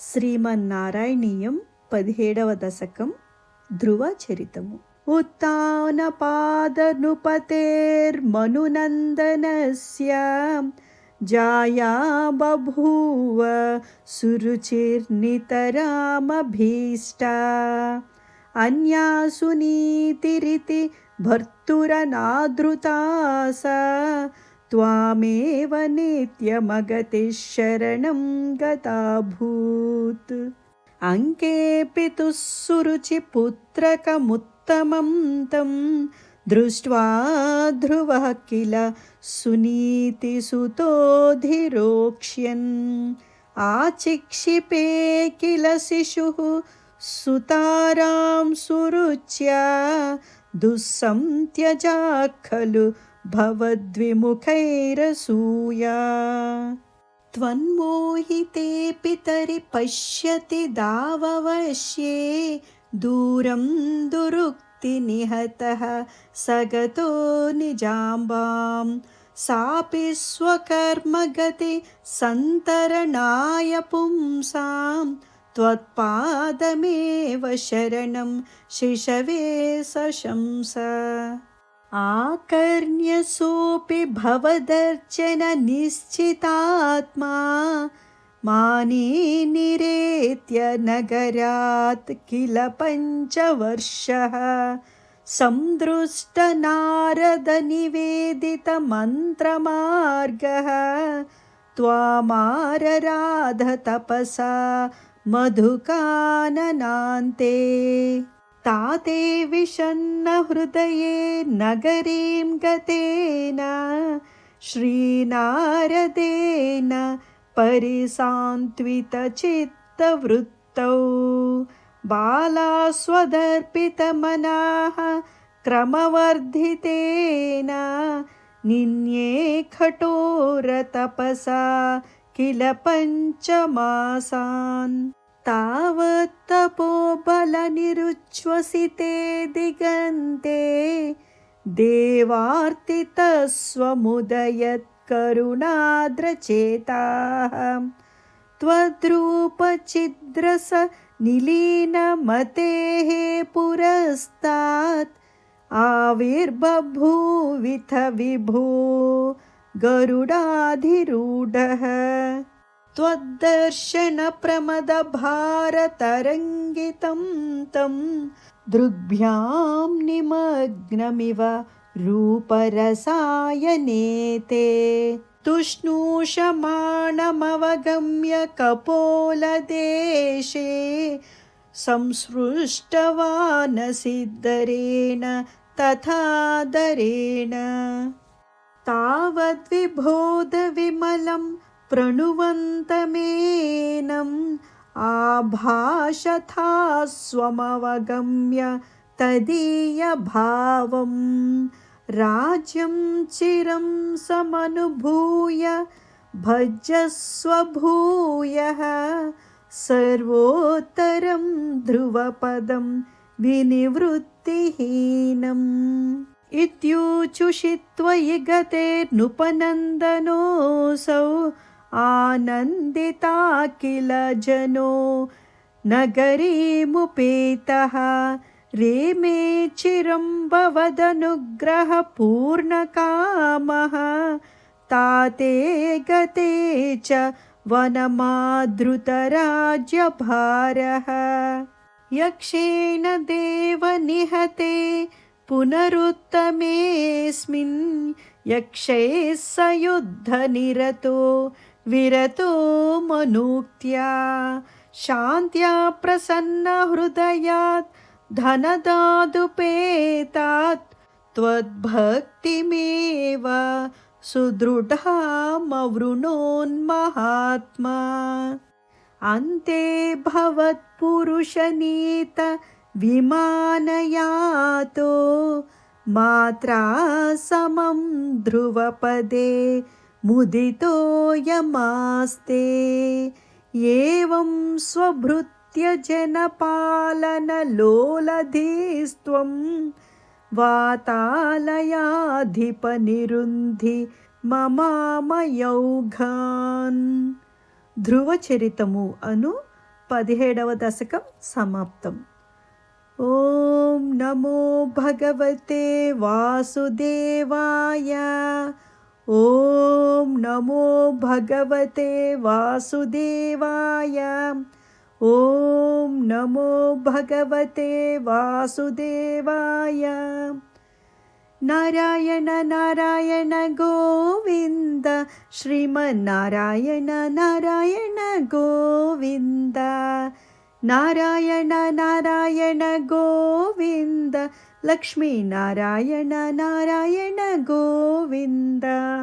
శ్రీమన్నారాయణీయం పదిహేడవ దశకం ధ్రువచరితము उत्तानपादनुपतेर्मनुनन्दनस्य जाया बभूव सुरुचिर्नितरामभीष्टा अन्या सुनीतिरिति भर्तुरनादृता सा त्वामेव नित्यमगतिः शरणं गताभूत् अङ्के पितुः सुरुचिपुत्रकमुत्तमं तं दृष्ट्वा ध्रुवः किल सुनीतिसुतोऽधिरोक्ष्यन् आचिक्षिपे किल शिशुः सुतारां सुरुच्या दुःसन्त्यजा खलु भवद्विमुखैरसूया। त्वन्मोहिते पितरि पश्यति दाववश्ये दूरं दुरुक्तिनिहतः स गतो निजाम्बां। सापि स्वकर्मगति सन्तरणाय पुंसां त्वत्पादमेव शरणं शिशवे सशंस आकर्ण्यसोऽपि भवदर्चननिश्चितात्मा मानी निरेत्य नगरात् किल पञ्चवर्षः। सन्दृष्टनारदनिवेदितमन्त्रमार्गः त्वामारराधतपसा मधुकाननान्ते। ताते विषन्नहृदये नगरीं गतेन श्रीनारदेन परिसान्त्वितचित्तवृत्तौ बालास्वदर्पितमनाः क्रमवर्धितेन निन्ये खटोरतपसा किल पञ्चमासान् तावत्तपोबलनिरुच्छ्वसिते दिगन्ते देवार्तितस्वमुदयत्करुणाद्रचेताः। त्वद्रूपचिद्रस निलीनमतेः पुरस्तात् आविर्बभूविथ विभो गरुडाधिरूढः त्वद्दर्शनप्रमदभारतरङ्गितं तं दृग्भ्यां निमग्नमिव रूपरसायनेते। तुष्णूषमाणमवगम्य कपोलदेशे संसृष्टवानसिद्धरेण तथादरेण। तावद्विबोधविमलं प्रणुवन्तमेनम् आभाषथा स्वमवगम्य तदीयभावं राज्यं चिरं समनुभूय भजस्वभूयः सर्वोत्तरं ध्रुवपदं विनिवृत्तिहीनम् इत्यूचुषित्वयि गतेर्नुपनन्दनोऽसौ आनन्दिता किल जनो नगरीमुपेतः रेमे चिरं भवदनुग्रहपूर्णकामः ताते गते च वनमादृतराज्यभारः यक्षेण देवनिहते पुनरुत्तमेऽस्मिन् यक्षैः स युद्धनिरतो विरतो मनुक्त्या शान्त्या प्रसन्नहृदयात् धनदादुपेतात् त्वद्भक्तिमेव सुदृढामवृणोन्महात्मा। अन्ते भवत्पुरुषनीत विमानयातो मात्रा समं ध्रुवपदे ముదితోయమాస్తే ఏం స్వభృత్యజనపాలనలోలధీస్త్వం వాతాలయాధిపనిరుంధి మమామయౌఘాన్. ధ్రువచరితము అను పదిహేడవ దశకం సమాప్తం. ఓం నమో భగవతే వాసుదేవాయ ॐ नमो भगवते वासुदेवाय। ॐ नमो भगवते वासुदेवाय। नारायण नारायण गोविन्द। श्रीमन्नारायण नारायण गोविन्द। नारायण नारायण गोविन्द। लक्ष्मीनारायण नारायण गोविन्द।